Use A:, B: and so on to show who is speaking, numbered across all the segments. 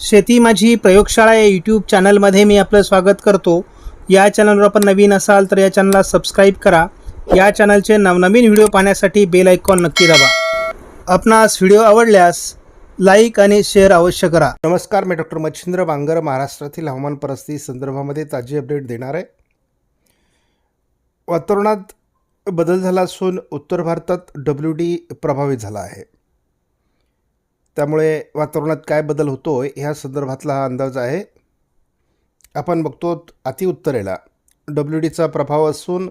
A: शेती माझी प्रयोगशाळा या यूट्यूब चॅनलमध्ये मी आपलं स्वागत करतो. या चॅनलवर आपण नवीन असाल तर या चॅनलला सबस्क्राईब करा. या चॅनलचे नवनवीन व्हिडिओ पाहण्यासाठी बेल आयकॉन नक्की दाबा. आपणास व्हिडिओ आवडल्यास लाईक आणि शेअर अवश्य करा. नमस्कार मी डॉक्टर मच्छिंद्र बांगर महाराष्ट्रातील हवामान परिस्थिती संदर्भामध्ये ताजी अपडेट देणार आहे. वातावरणात बदल झाला असून उत्तर भारतात डब्ल्यू डी प्रभावित झाला आहे. त्यामुळे वातावरणात काय बदल होतो ह्या संदर्भातला हा अंदाज आहे. आपण बघतो अतिउत्तरेला डब्ल्यू डीचा प्रभाव असून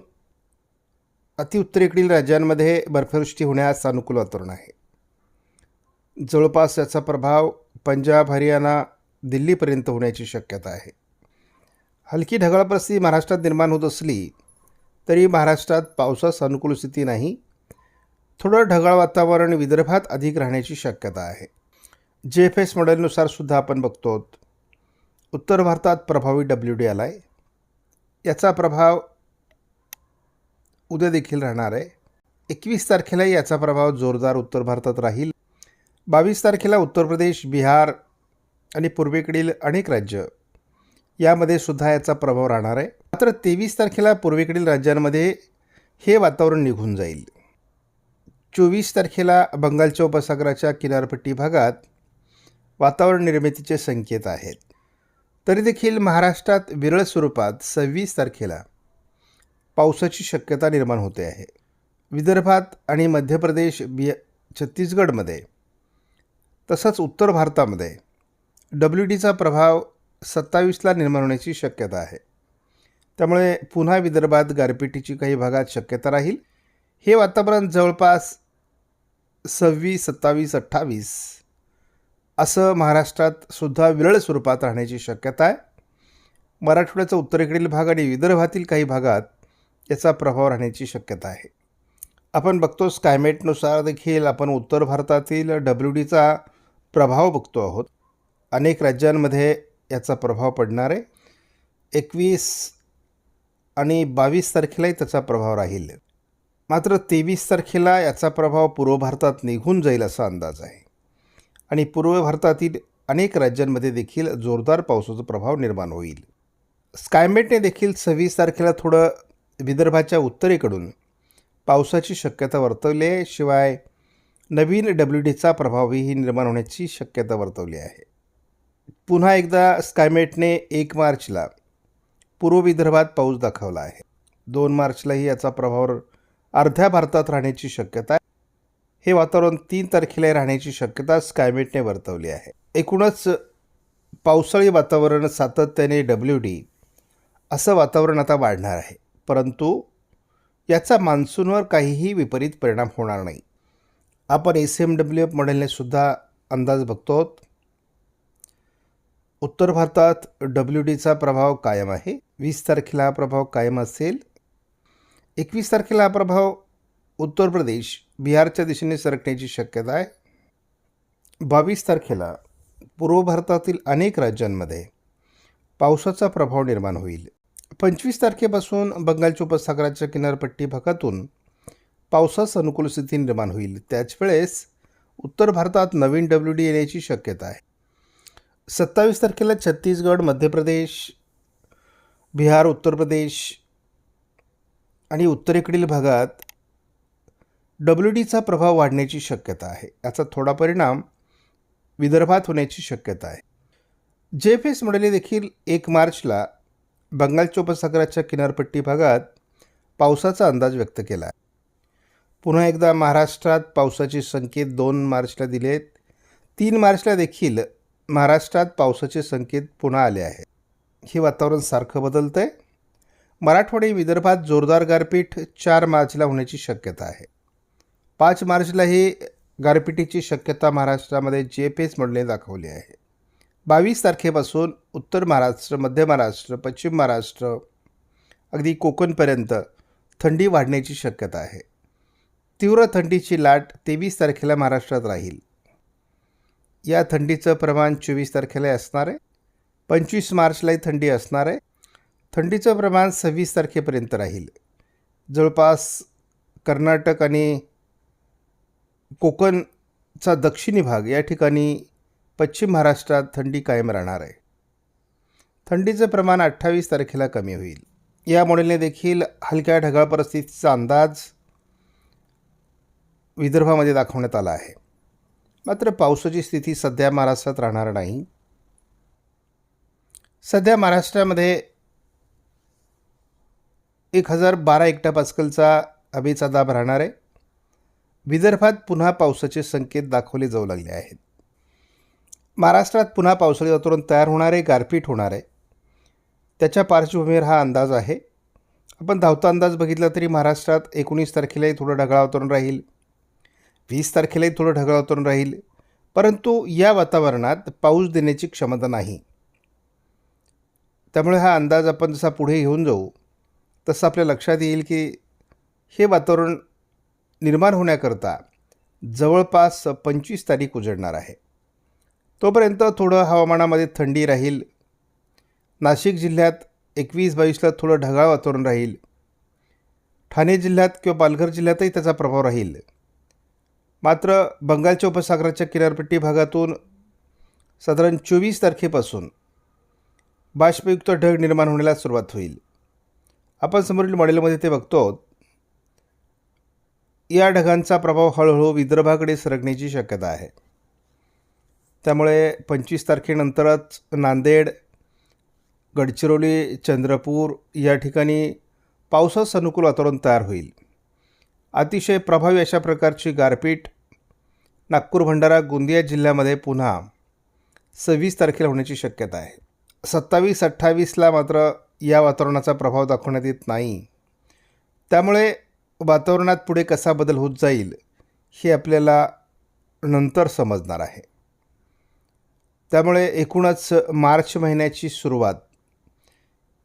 A: अतिउत्तरेकडील राज्यांमध्ये बर्फवृष्टी होण्यास अनुकूल वातावरण आहे. जवळपास याचा प्रभाव पंजाब हरियाणा दिल्लीपर्यंत होण्याची शक्यता आहे. हलकी ढगाळ परिस्थिती महाराष्ट्रात निर्माण होत असली तरी महाराष्ट्रात पावसास अनुकूल स्थिती नाही. थोडं ढगाळ वातावरण विदर्भात अधिक राहण्याची शक्यता आहे. जे एफ एस मॉडेलनुसार सुद्धा आपण बघतो उत्तर भारतात प्रभावी डब्ल्यू डी आला आहे याचा प्रभाव उद्या देखील राहणार आहे. एकवीस तारखेला याचा प्रभाव जोरदार उत्तर भारतात राहील. बावीस तारखेला उत्तर प्रदेश बिहार आणि पूर्वेकडील अनेक राज्य यामध्ये सुद्धा याचा प्रभाव राहणार आहे. मात्र तेवीस तारखेला पूर्वेकडील राज्यांमध्ये हे वातावरण निघून जाईल. चोवीस तारखेला बंगालच्या उपसागराच्या किनारपट्टी भागात वातावरण निर्मितीचे संकेत आहेत. तरी देखील महाराष्ट्रात विरळ स्वरूपात सव्वीस तारखेला पावसाची शक्यता निर्माण होते आहे. विदर्भात आणि मध्य प्रदेश बि छत्तीसगडमध्ये तसंच उत्तर भारतामध्ये डब्ल्यू डीचा प्रभाव सत्तावीसला निर्माण होण्याची शक्यता आहे. त्यामुळे पुन्हा विदर्भात गारपिटीची काही भागात शक्यता राहील. हे वातावरण जवळपास सव्वीस सत्तावीस अठ्ठावीस असं महाराष्ट्रात सुद्धा विरळ स्वरूपात राहण्याची शक्यता आहे. मराठवाड्याचा उत्तरेकडील भाग आणि विदर्भातील काही भागात याचा प्रभाव राहण्याची शक्यता आहे. आपण बघतोच क्लायमेटनुसार देखील आपण उत्तर भारतातील डब्ल्यू डीचा प्रभाव बघतो आहोत. अनेक राज्यांमध्ये याचा प्रभाव पडणार आहे. एकवीस आणि बावीस तारखेलाही त्याचा प्रभाव राहील. मात्र तेवीस तारखेला याचा प्रभाव पूर्व भारतात निघून जाईल असा अंदाज आहे. आणि पूर्व भारतातील अनेक राज्यांमध्ये देखील जोरदार पावसाचा प्रभाव निर्माण होईल. स्कायमेटने देखील सव्वीस तारखेला थोडं विदर्भाच्या उत्तरेकडून पावसाची शक्यता वर्तवली आहे. शिवाय नवीन डब्ल्यू डीचा प्रभावही निर्माण होण्याची शक्यता वर्तवली आहे. पुन्हा एकदा स्कायमेटने एक मार्चला पूर्व विदर्भात पाऊस दाखवला आहे. दोन मार्चलाही याचा प्रभाव अर्ध्या भारतात राहण्याची शक्यता आहे. हे वातावरण तीन तारखेला राहण्याची शक्यता स्कायमेटने वर्तवली आहे. एकूणच पावसाळी वातावरण सातत्याने डब्ल्यू डी असं वातावरण आता वाढणार आहे. परंतु याचा मान्सूनवर काहीही विपरीत परिणाम होणार नाही. आपण एस एम डब्ल्यू एफ मॉडेलने सुद्धा अंदाज बघतो उत्तर भारतात डब्ल्यू डीचा प्रभाव कायम आहे. वीस तारखेला हा प्रभाव कायम असेल. एकवीस तारखेला हा प्रभाव उत्तर प्रदेश बिहारच्या दिशेने सरकण्याची शक्यता आहे. बावीस तारखेला पूर्व भारतातील अनेक राज्यांमध्ये पावसाचा प्रभाव निर्माण होईल. पंचवीस तारखेपासून बंगालच्या उपसागराच्या किनारपट्टी भागातून पावसास अनुकूल स्थिती निर्माण होईल. त्याच वेळेस उत्तर भारतात नवीन डब्ल्यू डी येण्याची शक्यता आहे. सत्तावीस तारखेला छत्तीसगड मध्य प्रदेश बिहार उत्तर प्रदेश आणि उत्तरेकडील भागात डब्ल्यू डीचा प्रभाव वाढण्याची शक्यता आहे. याचा थोडा परिणाम विदर्भात होण्याची शक्यता आहे. जे एफ एस मॉडेलने देखील एक मार्चला बंगालच्या उपसागराच्या किनारपट्टी भागात पावसाचा अंदाज व्यक्त केला आहे. पुन्हा एकदा महाराष्ट्रात पावसाचे संकेत दोन मार्चला दिले आहेत तीन मार्चला देखील महाराष्ट्रात पावसाचे संकेत पुन्हा आले आहेत. हे वातावरण सारखं बदलतं आहे मराठवाडी विदर्भात जोरदार गारपीट चार मार्चला होण्याची शक्यता आहे. पाच मार्चलाही गारपिटीची शक्यता महाराष्ट्रामध्ये जे एफ एस दाखवली आहे. बावीस तारखेपासून उत्तर महाराष्ट्र मध्य महाराष्ट्र पश्चिम महाराष्ट्र अगदी कोकणपर्यंत थंडी वाढण्याची शक्यता आहे. तीव्र थंडीची लाट तेवीस तारखेला महाराष्ट्रात राहील. या थंडीचं प्रमाण चोवीस तारखेला असणार आहे. पंचवीस मार्चलाही थंडी असणार आहे. थंडीचं प्रमाण सव्वीस तारखेपर्यंत राहील. जवळपास कर्नाटक आणि कोकणचा दक्षिणी भाग या ठिकाणी पश्चिम महाराष्ट्रात थंडी कायम राहणार आहे. थंडीचं प्रमाण अठ्ठावीस तारखेला कमी होईल. या मॉडेलने देखील हलक्या ढगाळ परिस्थितीचा अंदाज विदर्भामध्ये दाखवण्यात आला आहे. मात्र पावसाची स्थिती सध्या महाराष्ट्रात राहणार नाही. सध्या महाराष्ट्रामध्ये एक हजार बारा एकटा पास्कलचा हवेचा दाब राहणार आहे. विदर्भात पुन्हा पावसाचे संकेत दाखवले जाऊ लागले आहेत. महाराष्ट्रात पुन्हा पावसाळी वातावरण तयार होणार आहे गारपीट होणार आहे. त्याच्या पार्श्वभूमीवर हा अंदाज आहे. आपण धावता अंदाज बघितला तरी महाराष्ट्रात एकोणीस तारखेलाही थोडं ढगाळ वातावरण राहील. वीस तारखेलाही थोडं ढगाळ वातावरण राहील. परंतु या वातावरणात पाऊस देण्याची क्षमता नाही. त्यामुळे हा अंदाज आपण जसा पुढे घेऊन जाऊ तसं आपल्या लक्षात येईल की हे वातावरण निर्माण होण्याकरता जवळपास पंचवीस तारीख उजडणार आहे. तोपर्यंत थोडं हवामानामध्ये थंडी राहील. नाशिक जिल्ह्यात एकवीस बावीसला थोडं ढगाळ वातावरण राहील. ठाणे जिल्ह्यात किंवा पालघर जिल्ह्यातही त्याचा प्रभाव राहील. मात्र बंगालच्या उपसागराच्या किनारपट्टी भागातून साधारण चोवीस तारखेपासून बाष्पयुक्त ढग निर्माण होण्याला सुरुवात होईल. आपण समोरील मॉडेलमध्ये ते बघतो. आहोत. या ढगांचा प्रभाव हळूहळू विदर्भाकडे सरकण्याची शक्यता आहे. त्यामुळे पंचवीस तारखेनंतरच नांदेड गडचिरोली चंद्रपूर या ठिकाणी पावसास अनुकूल वातावरण तयार होईल. अतिशय प्रभावी अशा प्रकारची गारपीट नागपूर भंडारा गोंदिया जिल्ह्यामध्ये पुन्हा सव्वीस तारखेला होण्याची शक्यता आहे. सत्तावीस अठ्ठावीसला मात्र या वातावरणाचा प्रभाव दाखवण्यात येत नाही. त्यामुळे वातावरणात पुढे कसा बदल होत जाईल हे आपल्याला नंतर समजणार आहे. त्यामुळे एकूणच मार्च महिन्याची सुरुवात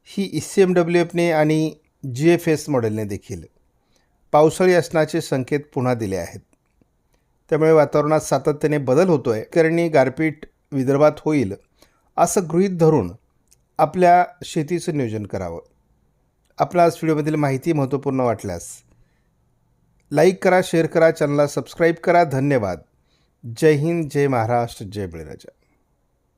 A: ही ई सी एम डब्ल्यू एफने आणि जी एफ एस मॉडेलने देखील पावसाळी असण्याचे संकेत पुन्हा दिले आहेत. त्यामुळे वातावरणात सातत्याने बदल होतो आहे कारण गारपीट विदर्भात होईल असं गृहीत धरून आपल्या शेतीचं नियोजन करावं. आपला व्हिडिओमधील माहिती महत्त्वपूर्ण वाटल्यास लाईक करा शेअर करा चॅनलला सबस्क्राईब करा. धन्यवाद. जय हिंद जय महाराष्ट्र जय बळीराजा.